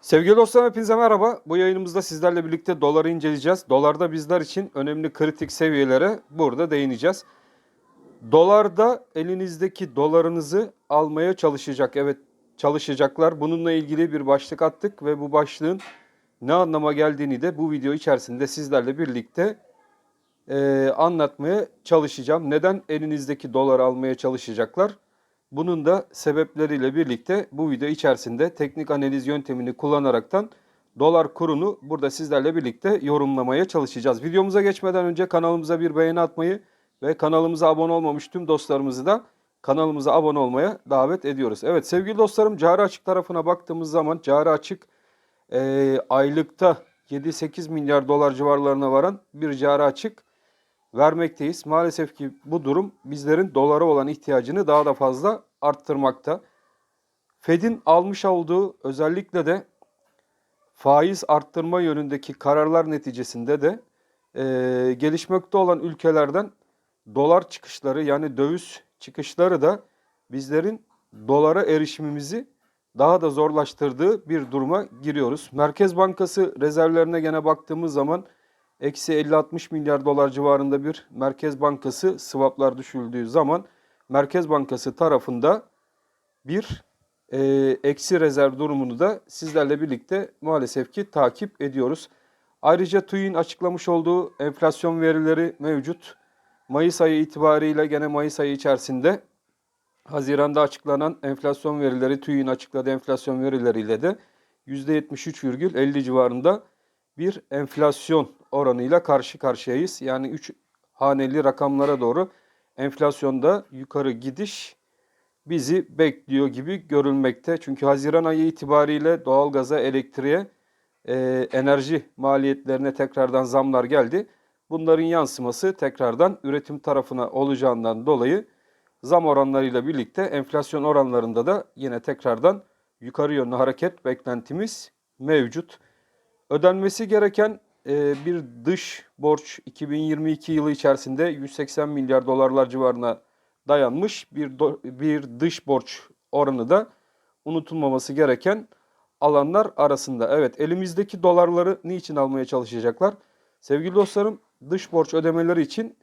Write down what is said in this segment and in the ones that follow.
Sevgili dostlar hepinize merhaba. Bu yayınımızda sizlerle birlikte doları inceleyeceğiz. Dolarda bizler için önemli kritik seviyelere burada değineceğiz. Dolarda elinizdeki dolarınızı almaya çalışacak. Evet çalışacaklar. Bununla ilgili bir başlık attık ve bu başlığın ne anlama geldiğini de bu video içerisinde sizlerle birlikte eee, anlatmaya çalışacağım. Neden elinizdeki doları almaya çalışacaklar? Bunun da sebepleriyle birlikte bu video içerisinde teknik analiz yöntemini kullanaraktan dolar kurunu burada sizlerle birlikte yorumlamaya çalışacağız. Videomuza geçmeden önce kanalımıza bir beğeni atmayı ve kanalımıza abone olmamış tüm dostlarımızı da kanalımıza abone olmaya davet ediyoruz. Evet sevgili dostlarım cari açık tarafına baktığımız zaman cari açık eee, aylıkta 7-8 milyar dolar civarlarına varan bir cari açık vermekteyiz. Maalesef ki bu durum bizlerin dolara olan ihtiyacını daha da fazla arttırmakta. Fed'in almış olduğu özellikle de faiz arttırma yönündeki kararlar neticesinde de eee, gelişmekte olan ülkelerden dolar çıkışları yani döviz çıkışları da bizlerin dolara erişimimizi daha da zorlaştırdığı bir duruma giriyoruz. Merkez Bankası rezervlerine gene baktığımız zaman eksi 50-60 milyar dolar civarında bir Merkez Bankası swaplar düşüldüğü zaman Merkez Bankası tarafında bir e, eksi rezerv durumunu da sizlerle birlikte maalesef ki takip ediyoruz. Ayrıca TÜİ'nin açıklamış olduğu enflasyon verileri mevcut. Mayıs ayı itibariyle gene Mayıs ayı içerisinde Haziran'da açıklanan enflasyon verileri, TÜİ'nin açıkladığı enflasyon verileriyle de %73,50 civarında bir enflasyon oranıyla karşı karşıyayız. Yani 3 haneli rakamlara doğru enflasyonda yukarı gidiş bizi bekliyor gibi görülmekte. Çünkü Haziran ayı itibariyle doğalgaza, elektriğe, e, enerji maliyetlerine tekrardan zamlar geldi. Bunların yansıması tekrardan üretim tarafına olacağından dolayı zam oranlarıyla birlikte enflasyon oranlarında da yine tekrardan yukarı yönlü hareket beklentimiz mevcut. Ödenmesi gereken e, bir dış borç 2022 yılı içerisinde 180 milyar dolarlar civarına dayanmış bir do- bir dış borç oranı da unutulmaması gereken alanlar arasında. Evet elimizdeki dolarları niçin almaya çalışacaklar? Sevgili dostlarım dış borç ödemeleri için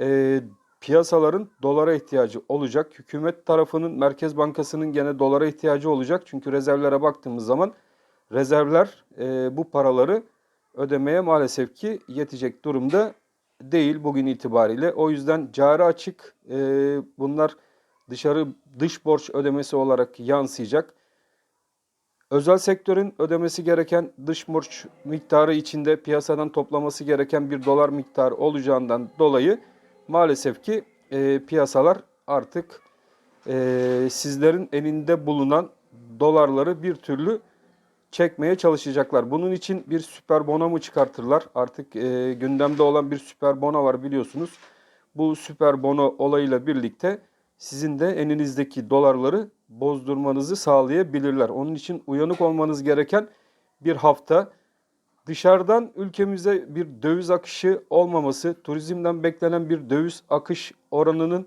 e, piyasaların dolara ihtiyacı olacak. Hükümet tarafının Merkez Bankası'nın gene dolara ihtiyacı olacak. Çünkü rezervlere baktığımız zaman rezervler e, bu paraları ödemeye maalesef ki yetecek durumda değil bugün itibariyle. O yüzden cari açık e, bunlar dışarı dış borç ödemesi olarak yansıyacak. Özel sektörün ödemesi gereken dış borç miktarı içinde piyasadan toplaması gereken bir dolar miktarı olacağından dolayı maalesef ki e, piyasalar artık e, sizlerin elinde bulunan dolarları bir türlü çekmeye çalışacaklar. Bunun için bir süper bono mu çıkartırlar? Artık e, gündemde olan bir süper bono var biliyorsunuz. Bu süper bono olayıyla birlikte sizin de elinizdeki dolarları bozdurmanızı sağlayabilirler. Onun için uyanık olmanız gereken bir hafta. Dışarıdan ülkemize bir döviz akışı olmaması, turizmden beklenen bir döviz akış oranının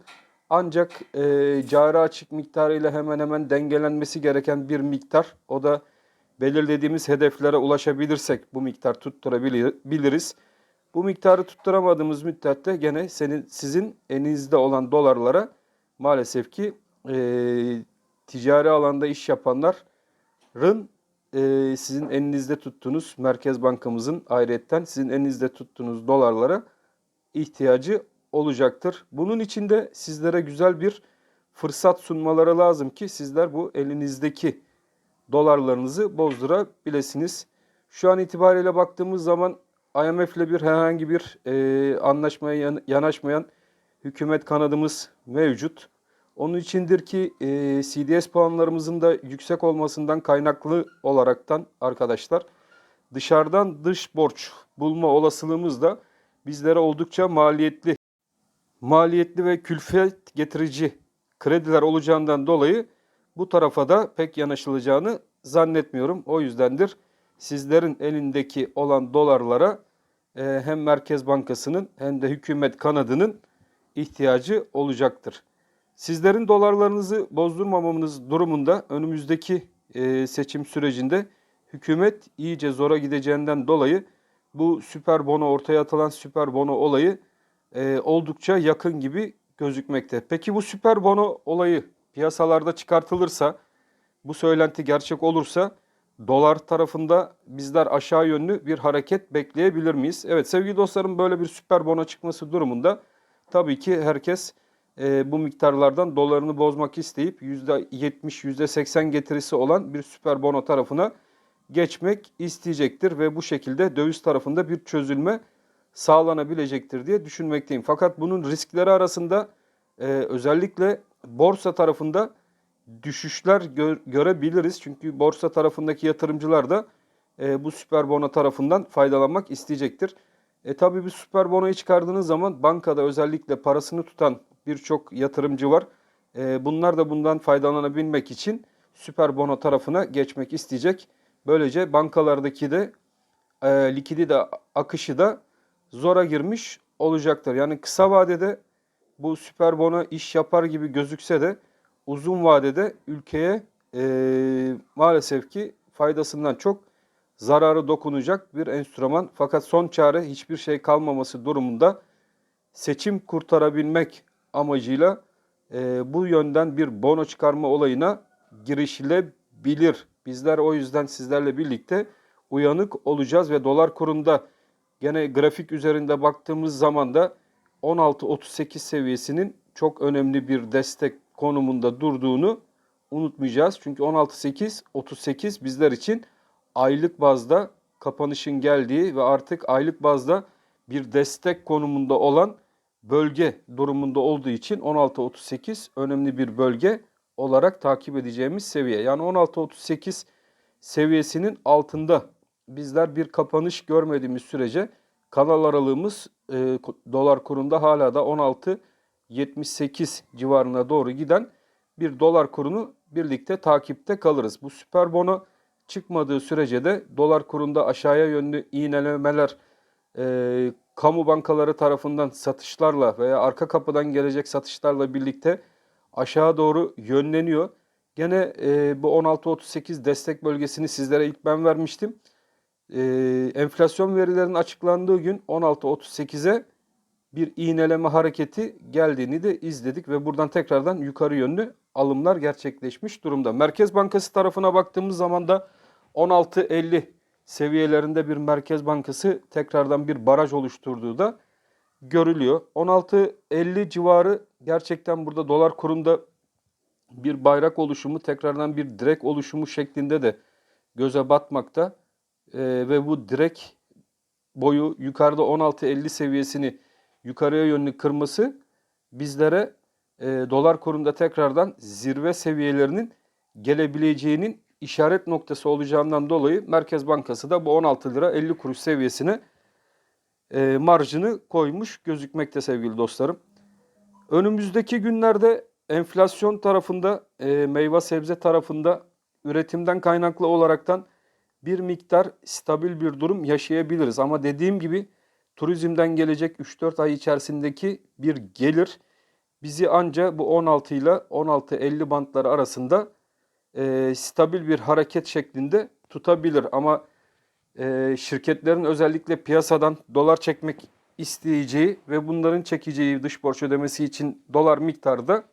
ancak e, cari açık miktarıyla hemen hemen dengelenmesi gereken bir miktar. O da belirlediğimiz hedeflere ulaşabilirsek bu miktar tutturabiliriz. Bu miktarı tutturamadığımız müddette gene senin sizin elinizde olan dolarlara maalesef ki e, ticari alanda iş yapanların e, sizin elinizde tuttuğunuz Merkez Bankamızın ayrıyetten sizin elinizde tuttuğunuz dolarlara ihtiyacı olacaktır. Bunun için de sizlere güzel bir fırsat sunmaları lazım ki sizler bu elinizdeki dolarlarınızı bozdurabilirsiniz. Şu an itibariyle baktığımız zaman IMF ile bir herhangi bir e, anlaşmaya yan- yanaşmayan hükümet kanadımız mevcut. Onun içindir ki e, CDS puanlarımızın da yüksek olmasından kaynaklı olaraktan arkadaşlar dışarıdan dış borç bulma olasılığımız da bizlere oldukça maliyetli maliyetli ve külfet getirici krediler olacağından dolayı bu tarafa da pek yanaşılacağını zannetmiyorum. O yüzdendir sizlerin elindeki olan dolarlara e, hem Merkez Bankası'nın hem de hükümet kanadının ihtiyacı olacaktır. Sizlerin dolarlarınızı bozdurmamamız durumunda önümüzdeki e, seçim sürecinde hükümet iyice zora gideceğinden dolayı bu süper bono ortaya atılan süper bono olayı e, oldukça yakın gibi gözükmekte. Peki bu süper bono olayı piyasalarda çıkartılırsa, bu söylenti gerçek olursa dolar tarafında bizler aşağı yönlü bir hareket bekleyebilir miyiz? Evet sevgili dostlarım böyle bir süper bono çıkması durumunda tabii ki herkes e, bu miktarlardan dolarını bozmak isteyip %70, %80 getirisi olan bir süper bono tarafına geçmek isteyecektir ve bu şekilde döviz tarafında bir çözülme sağlanabilecektir diye düşünmekteyim. Fakat bunun riskleri arasında e, özellikle borsa tarafında düşüşler gö- görebiliriz. Çünkü borsa tarafındaki yatırımcılar da e, bu süper bono tarafından faydalanmak isteyecektir. E tabi bir süper bonoyu çıkardığınız zaman bankada özellikle parasını tutan birçok yatırımcı var. E, bunlar da bundan faydalanabilmek için süper bono tarafına geçmek isteyecek. Böylece bankalardaki de e, likidite akışı da zora girmiş olacaktır. Yani kısa vadede bu süper bono iş yapar gibi gözükse de uzun vadede ülkeye e, maalesef ki faydasından çok zararı dokunacak bir enstrüman. Fakat son çare hiçbir şey kalmaması durumunda seçim kurtarabilmek amacıyla e, bu yönden bir bono çıkarma olayına girişilebilir. Bizler o yüzden sizlerle birlikte uyanık olacağız ve dolar kurunda gene grafik üzerinde baktığımız zaman da 16.38 seviyesinin çok önemli bir destek konumunda durduğunu unutmayacağız. Çünkü 16.8 38 bizler için aylık bazda kapanışın geldiği ve artık aylık bazda bir destek konumunda olan bölge durumunda olduğu için 16.38 önemli bir bölge olarak takip edeceğimiz seviye. Yani 16.38 seviyesinin altında bizler bir kapanış görmediğimiz sürece kanal aralığımız e, dolar kurunda hala da 16.78 civarına doğru giden bir dolar kurunu birlikte takipte kalırız. Bu süper bono çıkmadığı sürece de dolar kurunda aşağıya yönlü iğnelemeler e, kamu bankaları tarafından satışlarla veya arka kapıdan gelecek satışlarla birlikte aşağı doğru yönleniyor. Gene e, bu 16.38 destek bölgesini sizlere ilk ben vermiştim. E, enflasyon verilerinin açıklandığı gün 16.38'e bir iğneleme hareketi geldiğini de izledik ve buradan tekrardan yukarı yönlü alımlar gerçekleşmiş durumda. Merkez Bankası tarafına baktığımız zaman da 16.50 seviyelerinde bir Merkez Bankası tekrardan bir baraj oluşturduğu da görülüyor. 16.50 civarı gerçekten burada dolar kurunda bir bayrak oluşumu, tekrardan bir direk oluşumu şeklinde de göze batmakta. Ee, ve bu direk boyu yukarıda 16.50 seviyesini yukarıya yönlü kırması bizlere e, dolar kurunda tekrardan zirve seviyelerinin gelebileceğinin işaret noktası olacağından dolayı Merkez Bankası da bu 16 lira 50 kuruş seviyesine e, marjını koymuş gözükmekte sevgili dostlarım. Önümüzdeki günlerde enflasyon tarafında, e, meyve sebze tarafında üretimden kaynaklı olaraktan bir miktar stabil bir durum yaşayabiliriz. Ama dediğim gibi turizmden gelecek 3-4 ay içerisindeki bir gelir bizi anca bu 16 ile 16-50 bantları arasında e, stabil bir hareket şeklinde tutabilir. Ama e, şirketlerin özellikle piyasadan dolar çekmek isteyeceği ve bunların çekeceği dış borç ödemesi için dolar miktarı da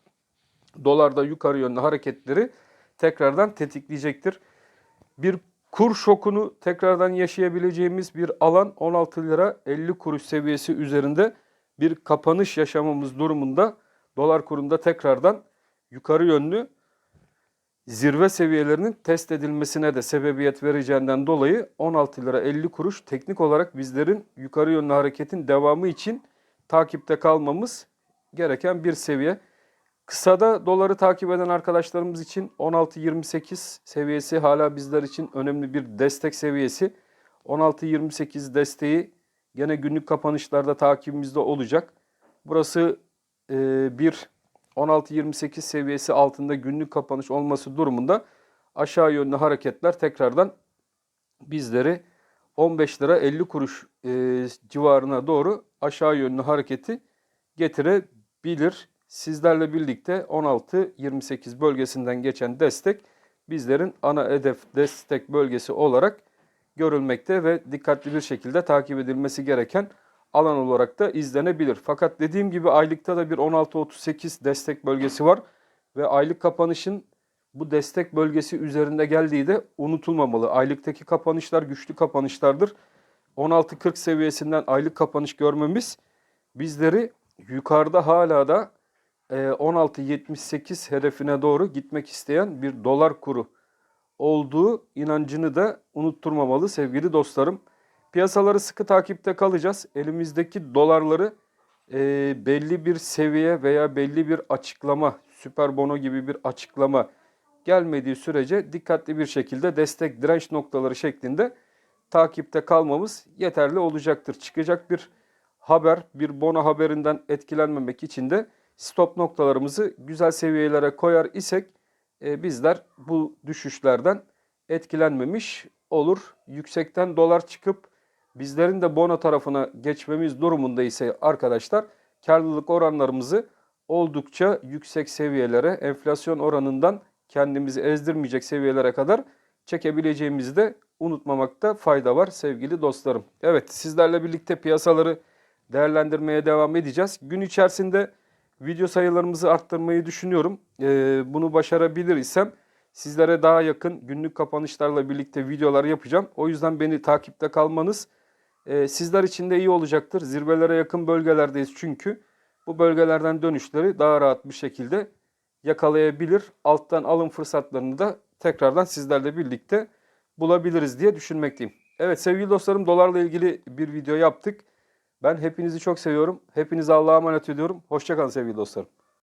dolarda yukarı yönlü hareketleri tekrardan tetikleyecektir. Bir kur şokunu tekrardan yaşayabileceğimiz bir alan 16 lira 50 kuruş seviyesi üzerinde bir kapanış yaşamamız durumunda dolar kurunda tekrardan yukarı yönlü zirve seviyelerinin test edilmesine de sebebiyet vereceğinden dolayı 16 lira 50 kuruş teknik olarak bizlerin yukarı yönlü hareketin devamı için takipte kalmamız gereken bir seviye. Kısada doları takip eden arkadaşlarımız için 16.28 seviyesi hala bizler için önemli bir destek seviyesi. 16.28 desteği gene günlük kapanışlarda takibimizde olacak. Burası e, bir 16.28 seviyesi altında günlük kapanış olması durumunda aşağı yönlü hareketler tekrardan bizleri 15 lira 50 kuruş e, civarına doğru aşağı yönlü hareketi getirebilir. Sizlerle birlikte 16-28 bölgesinden geçen destek bizlerin ana hedef destek bölgesi olarak görülmekte ve dikkatli bir şekilde takip edilmesi gereken alan olarak da izlenebilir. Fakat dediğim gibi aylıkta da bir 16-38 destek bölgesi var ve aylık kapanışın bu destek bölgesi üzerinde geldiği de unutulmamalı. Aylıktaki kapanışlar güçlü kapanışlardır. 16.40 seviyesinden aylık kapanış görmemiz bizleri yukarıda hala da e, 16.78 hedefine doğru gitmek isteyen bir dolar kuru olduğu inancını da unutturmamalı sevgili dostlarım. Piyasaları sıkı takipte kalacağız. Elimizdeki dolarları e, belli bir seviye veya belli bir açıklama, süper bono gibi bir açıklama gelmediği sürece dikkatli bir şekilde destek direnç noktaları şeklinde takipte kalmamız yeterli olacaktır. Çıkacak bir haber, bir bono haberinden etkilenmemek için de stop noktalarımızı güzel seviyelere koyar isek e, bizler bu düşüşlerden etkilenmemiş olur. Yüksekten dolar çıkıp bizlerin de bono tarafına geçmemiz durumunda ise arkadaşlar karlılık oranlarımızı oldukça yüksek seviyelere, enflasyon oranından kendimizi ezdirmeyecek seviyelere kadar çekebileceğimizi de unutmamakta fayda var sevgili dostlarım. Evet sizlerle birlikte piyasaları değerlendirmeye devam edeceğiz. Gün içerisinde video sayılarımızı arttırmayı düşünüyorum. Ee, bunu başarabilir isem sizlere daha yakın günlük kapanışlarla birlikte videolar yapacağım. O yüzden beni takipte kalmanız e, sizler için de iyi olacaktır. Zirvelere yakın bölgelerdeyiz çünkü. Bu bölgelerden dönüşleri daha rahat bir şekilde yakalayabilir. Alttan alım fırsatlarını da tekrardan sizlerle birlikte bulabiliriz diye düşünmekteyim. Evet sevgili dostlarım dolarla ilgili bir video yaptık. Ben hepinizi çok seviyorum. Hepinizi Allah'a emanet ediyorum. Hoşçakalın sevgili dostlarım.